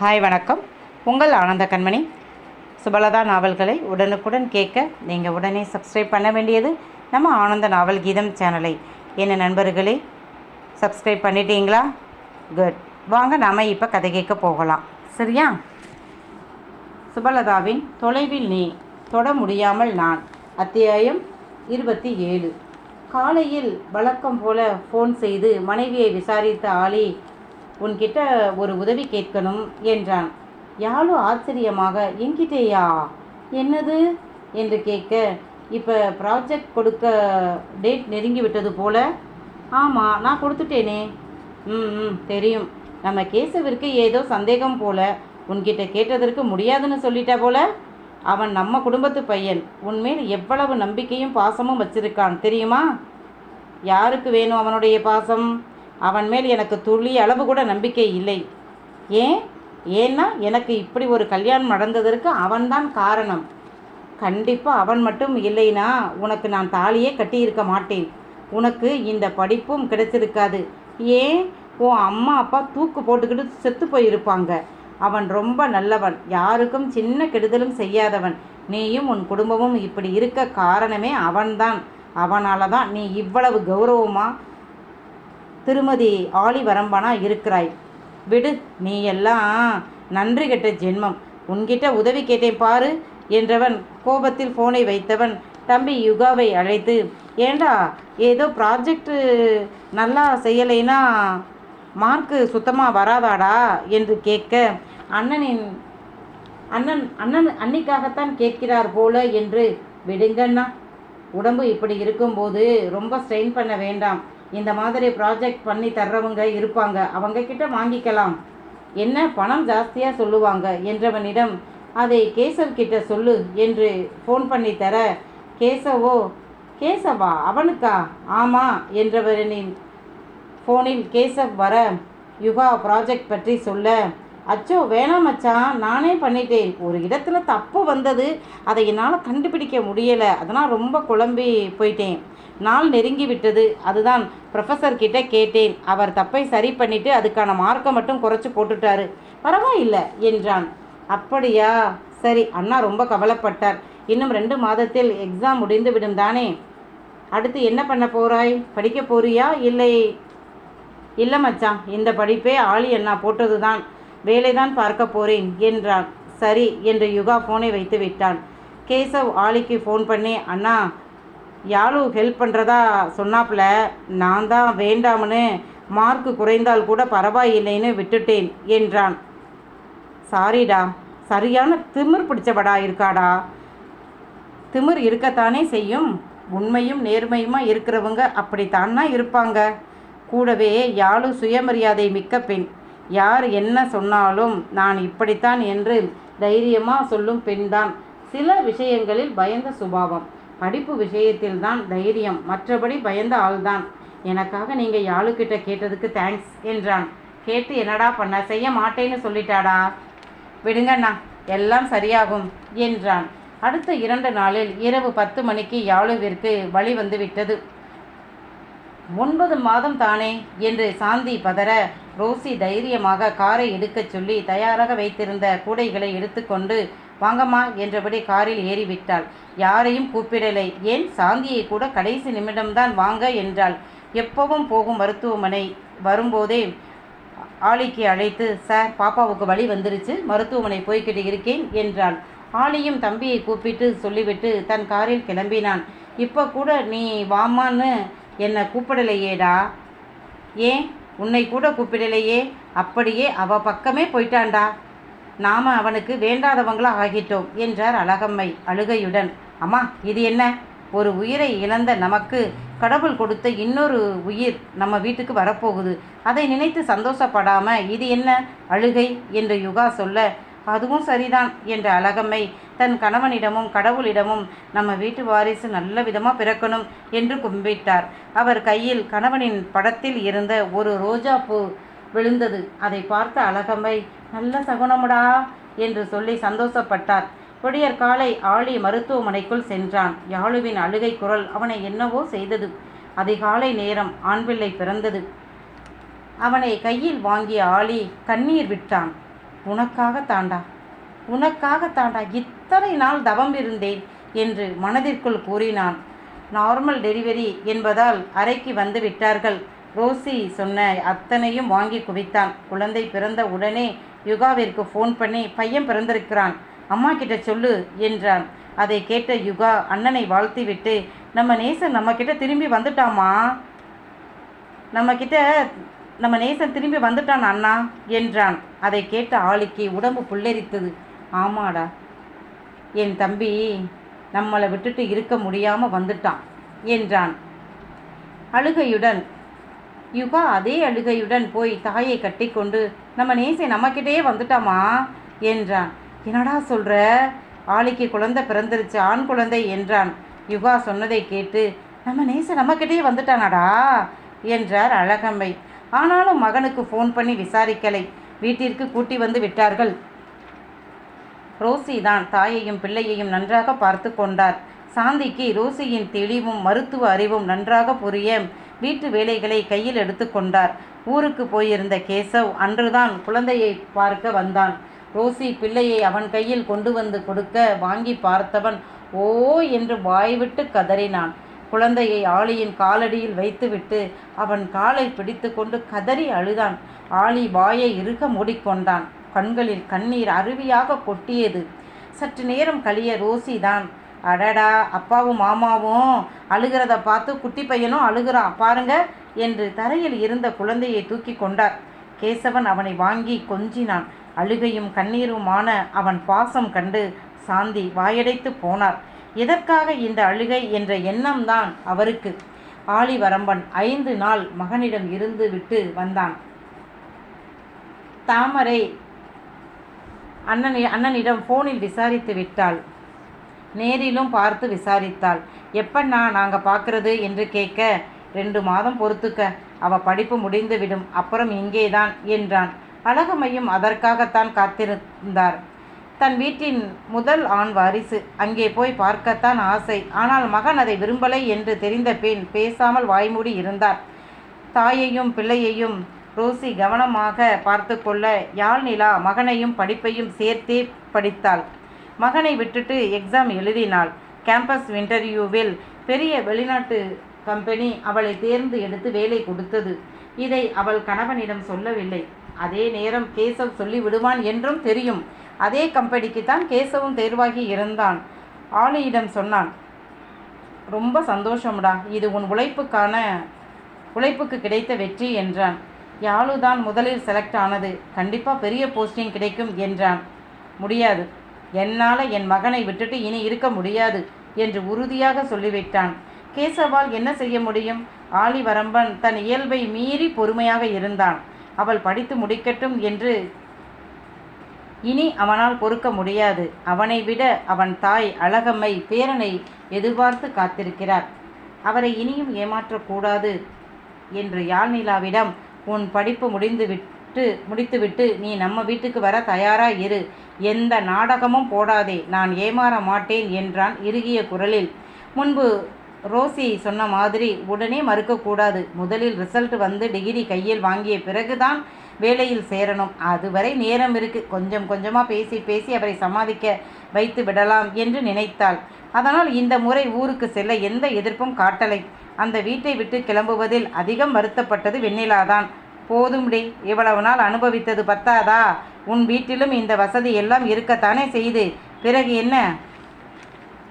Hi வணக்கம். உங்கள் ஆனந்த கண்மணி. சுபலதா நாவல்களை உடனுக்குடன் கேட்க நீங்கள் உடனே சப்ஸ்கிரைப் பண்ண வேண்டியது நம்ம ஆனந்த நாவல் கீதம் சேனலை. என்ன நண்பர்களே சப்ஸ்கிரைப் பண்ணிட்டீங்களா? குட் வாங்க நாம் இப்போ கதை கேட்க போகலாம். சரியா? சுபலதாவின் தொலைவில் நீ தொட முடியாமல் நான். அத்தியாயம் இருபத்தி ஏழு. காலையில் வழக்கம் போல ஃபோன் செய்து மனைவியை விசாரித்த ஆளி உன்கிட்ட ஒரு உதவி கேட்கணும் என்றான். யாழு ஆச்சரியமாக என்கிட்டேயா? என்னது? என்று கேட்க இப்போ ப்ராஜெக்ட் கொடுக்க டேட் நெருங்கி விட்டது போல. ஆமாம் நான் கொடுத்துட்டேனே. ம் ம் தெரியும். நம்ம கேசவிற்கு ஏதோ சந்தேகம் போல. உன்கிட்ட கேட்டதற்கு முடியாதுன்னு சொல்லிட்ட போல? அவன் நம்ம குடும்பத்து பையன். உன்மேல் எவ்வளவு நம்பிக்கையும் பாசமும் வச்சிருக்கான். தெரியுமா? யாருக்கு வேணும் அவனுடைய பாசம்? அவன் மேல் எனக்கு துளி அளவு கூட நம்பிக்கை இல்லை. ஏன்? ஏன்னா எனக்கு இப்படி ஒரு கல்யாணம் நடந்ததற்கு அவன்தான் காரணம். கண்டிப்பாக அவன் மட்டும் இல்லைனா உனக்கு நான் தாலியே கட்டியிருக்க மாட்டேன். உனக்கு இந்த படிப்பும் கிடைச்சிருக்காது. ஏன்? உன் அம்மா அப்பா தூக்கு போட்டுக்கிட்டு செத்து போயிருப்பாங்க. அவன் ரொம்ப நல்லவன். யாருக்கும் சின்ன கெடுதலும் செய்யாதவன். நீயும் உன் குடும்பமும் இப்படி இருக்க காரணமே அவன்தான். அவனால தான் நீ இவ்வளவு கௌரவமாக திருமதி ஆளிவரம்பனா இருக்கிறாய். விடு நீ எல்லாம் நன்றி கெட்ட ஜென்மம். உன்கிட்ட உதவி கேட்டேன் பாரு என்றவன் கோபத்தில் ஃபோனை வைத்தவன் தம்பி யுகாவை அழைத்து ஏண்டா ஏதோ ப்ராஜெக்டு நல்லா செய்யலைனா மார்க்கு சுத்தமாக வராதாடா? என்று கேட்க அண்ணனின் அண்ணன் அண்ணன் அன்னைக்காகத்தான் கேட்கிறார் போல என்று. விடுங்கண்ணா உடம்பு இப்படி இருக்கும்போது ரொம்ப ஸ்ட்ரெயின் பண்ண வேண்டாம். இந்த மாதிரி ப்ராஜெக்ட் பண்ணி தர்றவங்க இருப்பாங்க. அவங்க கிட்ட வாங்கிக்கலாம். என்ன பணம் ஜாஸ்தியாக சொல்லுவாங்க என்றவனிடம் அதை கேசவ் கிட்ட சொல்லு என்று ஃபோன் பண்ணி தர கேசவோ கேசவா அவனுக்கா? ஆமாம் என்றவனின் ஃபோனில் கேசவ் வர யுகா ப்ராஜெக்ட் பற்றி சொல்ல அச்சோ வேணாம் மச்சான் நானே பண்ணிட்டேன். ஒரு இடத்துல தப்பு வந்தது அதை என்னால் கண்டுபிடிக்க முடியலை. அதனால் ரொம்ப குழம்பி போயிட்டேன். நாள் நெருங்கி விட்டது. அதுதான் ப்ரொஃபஸர் கிட்ட கேட்டேன். அவர் தப்பை சரி பண்ணிட்டு அதுக்கான மார்க்கை மட்டும் குறைச்சி போட்டுட்டாரு. பரவாயில்லை என்றான். அப்படியா? சரி அண்ணா ரொம்ப கவலைப்பட்டார். இன்னும் ரெண்டு மாதத்தில் எக்ஸாம் முடிந்து விடும் தானே? அடுத்து என்ன பண்ண போகிறாய் படிக்க போறியா? இல்லை. இல்லை மச்சான் இந்த படிப்பே ஆளி அண்ணா போட்டது தான் வேலைதான் பார்க்க போறேன் என்றான். சரி என்று யுகா ஃபோனை வைத்து விட்டான். கேசவ் ஆலிக்கு ஃபோன் பண்ணி அண்ணா யாழு ஹெல்ப் பண்ணுறதா சொன்னாப்புல? நான் தான் வேண்டாம்னு மார்க்கு குறைந்தால் கூட பரவாயில்லைன்னு விட்டுட்டேன் என்றான். சாரிடா சரியான திமிர் பிடிச்சவடா இருக்காடா? திமிர் இருக்கத்தானே செய்யும்? உண்மையும் நேர்மையுமா இருக்கிறவங்க அப்படித்தான்னா இருப்பாங்க. கூடவே யாழு சுயமரியாதை மிக்க பெண். யார் என்ன சொன்னாலும் நான் இப்படித்தான் என்று தைரியமாக சொல்லும் பெண்தான். சில விஷயங்களில் பயந்த சுபாவம். படிப்பு விஷயத்தில் தான் தைரியம். மற்றபடி பயந்த ஆள்தான். எனக்காக நீங்கள் யாழுக்கிட்ட கேட்டதுக்கு தேங்க்ஸ் என்றான். கேட்டு என்னடா பண்ண? செய்ய மாட்டேன்னு சொல்லிட்டாடா. விடுங்கண்ணா எல்லாம் சரியாகும் என்றான். அடுத்த இரண்டு நாளில் இரவு பத்து மணிக்கு யாழுவிற்கு வழி வந்து விட்டது ஒன்பது மாதம் தானே என்று சாந்தி பதற ரோசி தைரியமாக காரை எடுக்கச் சொல்லி தயாராக வைத்திருந்த கூடைகளை எடுத்துக்கொண்டு வாங்கம்மா என்றபடி காரில் ஏறிவிட்டாள். யாரையும் கூப்பிடலை. ஏன்? சாந்தியை கூட கடைசி நிமிடம்தான் வாங்க என்றாள். எப்பவும் போகும் மருத்துவமனை வரும்போதே ஆலிக்கு அழைத்து சார் பாப்பாவுக்கு வழி வந்துருச்சு. மருத்துவமனை போய்கிட்டு இருக்கேன் என்றாள். ஆலியும் தம்பியை கூப்பிட்டு சொல்லிவிட்டு தன் காரில் கிளம்பினான். இப்போ கூட நீ வாமான்னு என்னை கூப்பிடலையேடா. ஏன்? உன்னை கூட கூப்பிடலையே. அப்படியே அவ பக்கமே போயிட்டாண்டா. நாம அவனுக்கு வேண்டாதவங்களா ஆகிட்டோம் என்றார் அழகம்மை அழுகையுடன். அம்மா இது என்ன? ஒரு உயிரை இழந்த நமக்கு கடவுள் கொடுத்த இன்னொரு உயிர் நம்ம வீட்டுக்கு வரப்போகுது. அதை நினைத்து சந்தோஷப்படாம இது என்ன? அழுகை என்று யுகா சொல்ல அதுவும் சரிதான் என்ற அழகம்மை தன் கணவனிடமும் கடவுளிடமும் நம்ம வீட்டு வாரிசு நல்ல விதமாக பிறக்கணும் என்று கும்பிட்டார். அவர் கையில் கணவனின் படத்தில் இருந்த ஒரு ரோஜா பூ விழுந்தது. அதை பார்த்த அழகம்மை நல்ல சகுனமுடா என்று சொல்லி சந்தோஷப்பட்டார். விடியற் காலை ஆளி மருத்துவமனைக்குள் சென்றான். யாழுவின் அழுகை குரல் அவனை என்னவோ செய்தது. அதிகாலை நேரம் ஆண்பிள்ளை பிறந்தது. அவனை கையில் வாங்கிய ஆளி கண்ணீர் விட்டான். உனக்காக தாண்டா உனக்காக தாண்டா இத்தனை நாள் தவம் இருந்தேன் என்று மனதிற்குள் கூறினான். நார்மல் டெலிவரி என்பதால் அறைக்கு வந்து விட்டார்கள். ரோசி சொன்ன அத்தனையும் வாங்கி குவித்தான். குழந்தை பிறந்த உடனே யுகாவிற்கு ஃபோன் பண்ணி பையன் பிறந்திருக்கிறான். அம்மா கிட்ட சொல்லு என்றான். அதை கேட்ட யுகா அண்ணனை வாழ்த்திவிட்டு நம்ம நேசன் நம்ம கிட்ட திரும்பி வந்துட்டாமா நம்ம கிட்ட நம்ம நேசன் திரும்பி வந்துட்டான் அண்ணா என்றான். அதை கேட்ட ஆளுக்கு உடம்பு புல்லரித்தது. ஆமாடா. என் தம்பி நம்மளை விட்டுட்டு இருக்க முடியாமல் வந்துட்டான் என்றான். அழுகையுடன் யுகா அதே அழுகையுடன் போய் தாயை கட்டிக்கொண்டு நம்ம நேசை நம்மக்கிட்டேயே வந்துட்டாமா என்றான். என்னடா சொல்கிற ஆளிக்கு குழந்தை பிறந்துருச்சு ஆண் குழந்தை என்றான். யுகா சொன்னதை கேட்டு நம்ம நேச நம்மக்கிட்டே வந்துட்டானாடா என்றார் அழகம்மை. ஆனாலும் மகனுக்கு ஃபோன் பண்ணி விசாரிக்கலை. வீட்டிற்கு கூட்டி வந்து விட்டார்கள். ரோசி தான் தாயையும் பிள்ளையையும் நன்றாக பார்த்து கொண்டார். சாந்திக்கு ரோசியின் தெளிவும் மருத்துவ அறிவும் நன்றாக புரிய வீட்டு வேலைகளை கையில் எடுத்துக்கொண்டார் ஊருக்கு போயிருந்த கேசவ் அன்றுதான் குழந்தையை பார்க்க வந்தான். ரோசி பிள்ளையை அவன் கையில் கொண்டு வந்து கொடுக்க வாங்கி பார்த்தவன் ஓ என்று வாய்விட்டு கதறினான். குழந்தையை ஆளியின் காலடியில் வைத்துவிட்டு அவன் காலை பிடித்து கொண்டு கதறி அழுதான். ஆளி வாயை இருக மூடிக்கொண்டான். கண்களில் கண்ணீர் அருவியாக கொட்டியது. சற்று நேரம் கழிய ரோசி தான் அடடா அப்பாவும் மாமாவும் அழுகிறத பார்த்து குட்டி பையனும் அழுகிறான் பாருங்க என்று தரையில் இருந்த குழந்தையை தூக்கி கொண்டார். கேசவன் அவனை வாங்கி கொஞ்சினான். அழுகையும் கண்ணீருமான அவன் பாசம் கண்டு சாந்தி வாயடைத்து போனார். எதற்காக இந்த அழுகை என்ற எண்ணம்தான் அவருக்கு. ஆளிவரம்பன் ஐந்து நாள் மகனிடம் இருந்து விட்டு வந்தான். தாமரை அண்ணனை அண்ணனிடம் ஃபோனில் விசாரித்து விட்டாள். நேரிலும் பார்த்து விசாரித்தாள். எப்பண்ணா நாங்கள் பார்க்கறது? என்று கேட்க ரெண்டு மாதம் பொறுத்துக்க அவ படிப்பு முடிந்து விடும் அப்புறம் இங்கேதான் என்றான். அழகமையும் அதற்காகத்தான் காத்திருந்தார். தன் வீட்டின் முதல் ஆண் வாரிசு அங்கே போய் பார்க்கத்தான் ஆசை ஆனால் மகன் அதை விரும்பலை என்று தெரிந்த பின் பேசாமல் வாய்மூடி இருந்தார். தாயையும் பிள்ளையையும் ரோசி கவனமாக பார்த்து கொள்ள யாழ் நிலா மகனையும் படிப்பையும் சேர்த்தே படித்தாள். மகனை விட்டுட்டு எக்ஸாம் எழுதினாள். கேம்பஸ் இன்டர்வியூவில் பெரிய வெளிநாட்டு கம்பெனி அவளை தேர்ந்து எடுத்து வேலை கொடுத்தது. இதை அவள் கணவனிடம் சொல்லவில்லை. அதே நேரம் கேசவ் சொல்லி விடுவான் என்றும் தெரியும். அதே கம்பெனிக்கு தான் கேசவும் தேர்வாகி இருந்தான். ஆலியிடம் சொன்னான் ரொம்ப சந்தோஷம்டா. இது உன் உழைப்புக்கான உழைப்புக்கு கிடைத்த வெற்றி என்றான். யாழுதான் முதலில் செலக்ட் ஆனது? கண்டிப்பாக பெரிய போஸ்டிங் கிடைக்கும் என்றான். முடியாது. என்னால் என் மகனை விட்டுட்டு இனி இருக்க முடியாது என்று உறுதியாக சொல்லிவிட்டான். கேசவால் என்ன செய்ய முடியும்? ஆலிவரம்பன் தன் இயல்பை மீறி பொறுமையாக இருந்தான். அவள் படித்து முடிக்கட்டும் என்று இனி அவனால் பொறுக்க முடியாது. அவனை விட அவன் தாய் அழகம்மை பேரனை எதிர்பார்த்து காத்திருக்கிறார். அவரை இனியும் ஏமாற்றக்கூடாது என்று யாழ்நிலாவிடம் உன் படிப்பு முடிந்து விட்டு முடித்துவிட்டு நீ நம்ம வீட்டுக்கு வர தயாரா இரு. எந்த நாடகமும் போடாதே. நான் ஏமாற மாட்டேன் என்றான் இறுகிய குரலில். முன்பு ரோசி சொன்ன மாதிரி உடனே மறுக்கக்கூடாது. முதலில் ரிசல்ட் வந்து டிகிரி கையில் வாங்கிய பிறகுதான் வேலையில் சேரணும். அதுவரை நேரம் இருக்கு. கொஞ்சம் கொஞ்சமாக பேசி பேசி அவரை சமாளிக்க வைத்து விடலாம் என்று நினைத்தாள். அதனால் இந்த முறை ஊருக்கு செல்ல எந்த எதிர்ப்பும் காட்டலை. அந்த வீட்டை விட்டு கிளம்புவதில் அதிகம் வருத்தப்பட்டது வெண்ணிலாதான். போதும்டி. இவ்வளவு நாள் அனுபவித்தது பத்தாதா? உன் வீட்டிலும் இந்த வசதி எல்லாம் இருக்கத்தானே செய்து. பிறகு என்ன?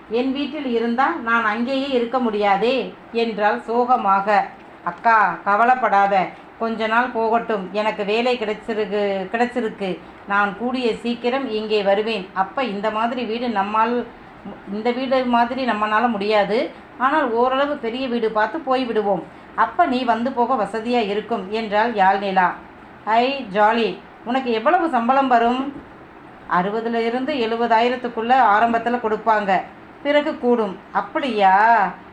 என் வீட்டில் இருந்தால் நான் அங்கேயே இருக்க முடியாதே? என்றாள் சோகமாக. அக்கா கவலைப்படாத. கொஞ்ச நாள் போகட்டும். எனக்கு வேலை கிடைச்சிருக்கு கிடைச்சிருக்கு. நான் கூடிய சீக்கிரம் இங்கே வருவேன். அப்போ இந்த மாதிரி வீடு நம்மால் இந்த வீடு மாதிரி நம்மளால முடியாது. ஆனால் ஓரளவு பெரிய வீடு பார்த்து போய் விடுவோம் அப்போ நீ வந்து போக வசதியாக இருக்கும் என்றாள் யாழ்நிலா. ஐ ஜாலி உனக்கு எவ்வளவு சம்பளம் வரும்? அறுபதுல இருந்து எழுபதாயிரத்துக்குள்ளே ஆரம்பத்தில் கொடுப்பாங்க. பிறகு கூடும். அப்படியா?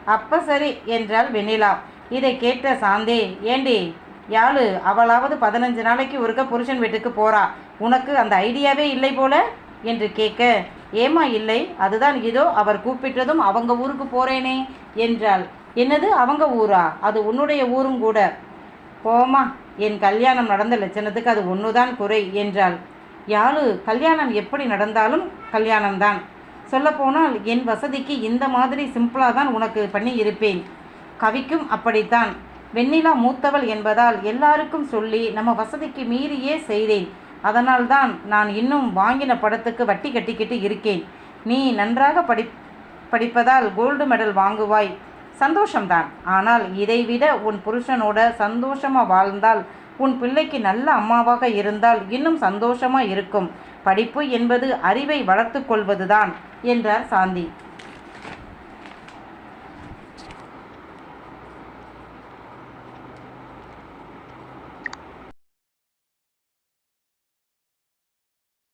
அப்போ சரி என்றாள் வெண்ணிலா. இதை கேட்ட சாந்தே ஏண்டி யாழு அவளாவது பதினஞ்சு நாளைக்கு ஒருக்க புருஷன் வீட்டுக்கு போறா. உனக்கு அந்த ஐடியாவே இல்லை போல? என்று கேட்க ஏமா இல்லை? அதுதான் இதோ அவர் கூப்பிட்டதும் அவங்க ஊருக்கு போறேனே என்றாள். என்னது? அவங்க ஊரா? அது உன்னுடைய ஊரும் கூட. போமா என் கல்யாணம் நடந்த லட்சணத்துக்கு அது ஒன்றுதான் குறை என்றாள். யாழு கல்யாணம் எப்படி நடந்தாலும் கல்யாணம்தான். சொல்லப்போனால் என் வசதிக்கு இந்த மாதிரி சிம்பிளாக தான் உனக்கு பண்ணி இருப்பேன் கவிக்கும் அப்படித்தான். வெண்ணிலா மூத்தவள் என்பதால் எல்லாருக்கும் சொல்லி நம்ம வசதிக்கு மீறியே செய்தேன். அதனால்தான் நான் இன்னும் வாங்கின படத்துக்கு வட்டி கட்டிக்கிட்டு இருக்கேன். நீ நன்றாக படி படிப்பதால் கோல்டு மெடல் வாங்குவாய். சந்தோஷம்தான். ஆனால் இதைவிட உன் புருஷனோட சந்தோஷமாக வாழ்ந்தால் உன் பிள்ளைக்கு நல்ல அம்மாவாக இருந்தால் இன்னும் சந்தோஷமாக இருக்கும். படிப்பு என்பது அறிவை வளர்த்து கொள்வதுதான் என்றார் சாந்தி.